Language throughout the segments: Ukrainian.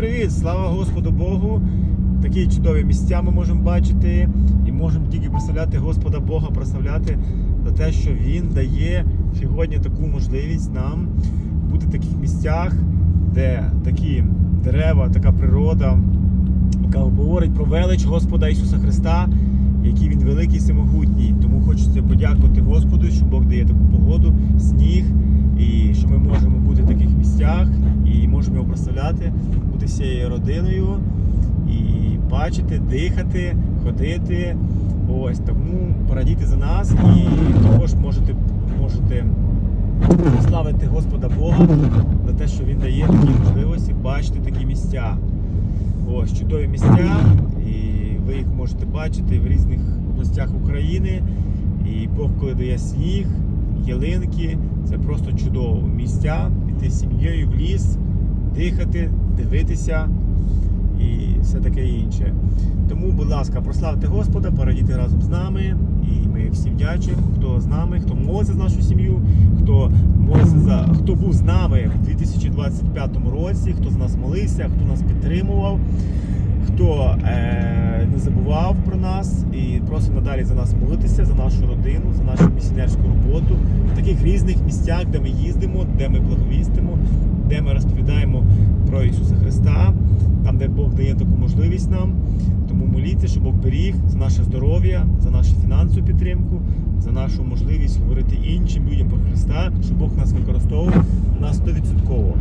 привіт! Слава Господу Богу! Такі чудові місця ми можемо бачити і можемо тільки прославляти Господа Бога, прославляти за те, що Він дає сьогодні таку можливість нам бути в таких місцях, де такі дерева, така природа, яка говорить про велич Господа Ісуса Христа, який Він великий і всемогутній. Тому хочеться подякувати Господу, що Бог дає таку погоду, сніг, і що ми можемо бути в таких місцях і його прославляти, бути всією родиною і бачити, дихати, ходити. Ось тому порадійте за нас і також можете, можете славити Господа Бога за те, що Він дає такі можливості бачити такі місця. Ось чудові місця, і ви їх можете бачити в різних областях України. І Бог, коли дає сніг, ялинки, це просто чудово. Місця, піти з сім'єю в ліс, дихати, дивитися і все таке інше. Тому, будь ласка, прославте Господа, порадіти разом з нами. І ми всім вдячні, хто з нами, хто молиться за нашу сім'ю, хто молиться за хто був з нами в 2025 році, хто з нас молився, хто нас підтримував, хто е, не забував про нас і просимо надалі за нас молитися, за нашу родину, за нашу місіонерську роботу в таких різних місцях, де ми їздимо, де ми благовістимо, де ми розповідаємо про Ісуса Христа, там, де Бог дає таку можливість нам. Тому моліться, щоб Бог беріг за наше здоров'я, за нашу фінансову підтримку, за нашу можливість говорити іншим людям про Христа, щоб Бог нас використовував на 100%.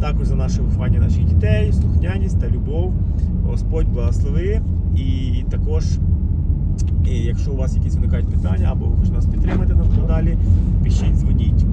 Також за наше виховання наших дітей, слухняність та любов. Господь благослови. І також, якщо у вас якісь виникають питання або ви хочете нас підтримати надалі, пишіть, дзвоніть.